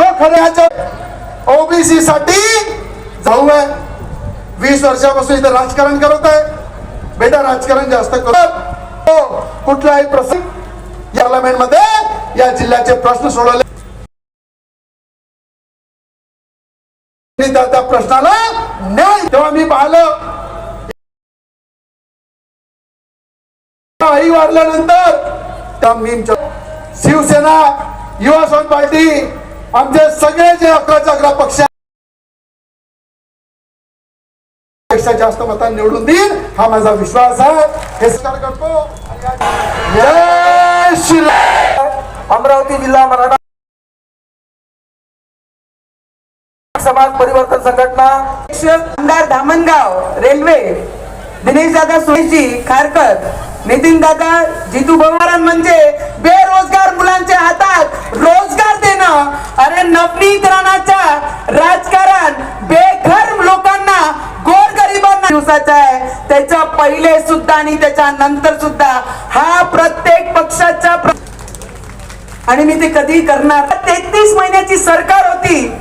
तो खऱ्याच्या ओबीसी साठी जाऊ आहे. वीस वर्षापासून इथे राजकारण करत आहे. बेटा राजकारण जास्त करत हो, कुठलाही प्रसंग पार्लमेंटमध्ये या जिल्ह्याचे प्रश्न सोडवले. त्या प्रश्नाला न्याय. तेव्हा मी पाहिलं आई वाढल्यानंतर त्या मीमच्या शिवसेना युवा स्वामी पार्टी आमचे सगळे जे अकराच्या अकरा पक्षपेक्षा जास्त मतांनी निवडून देईल हा माझा विश्वास आहे. हे स्वीकार करतो. अमरावती जिल्हा मराठा समाज परिवर्तन संघटना आमदार धामणगाव रेल्वे दिनेश दादा सुरेशजी खारकर नितीन दादा जितू पवारां म्हणजे अरे राजकारण बेघर लोकांना गोरगरिबांना दिवसाचा आहे. त्याच्या पहिले सुद्धा आणि त्याच्या नंतर सुद्धा हा प्रत्येक पक्षाचा आणि मी ते कधी करणार. तेहतीस महिन्याची सरकार होती.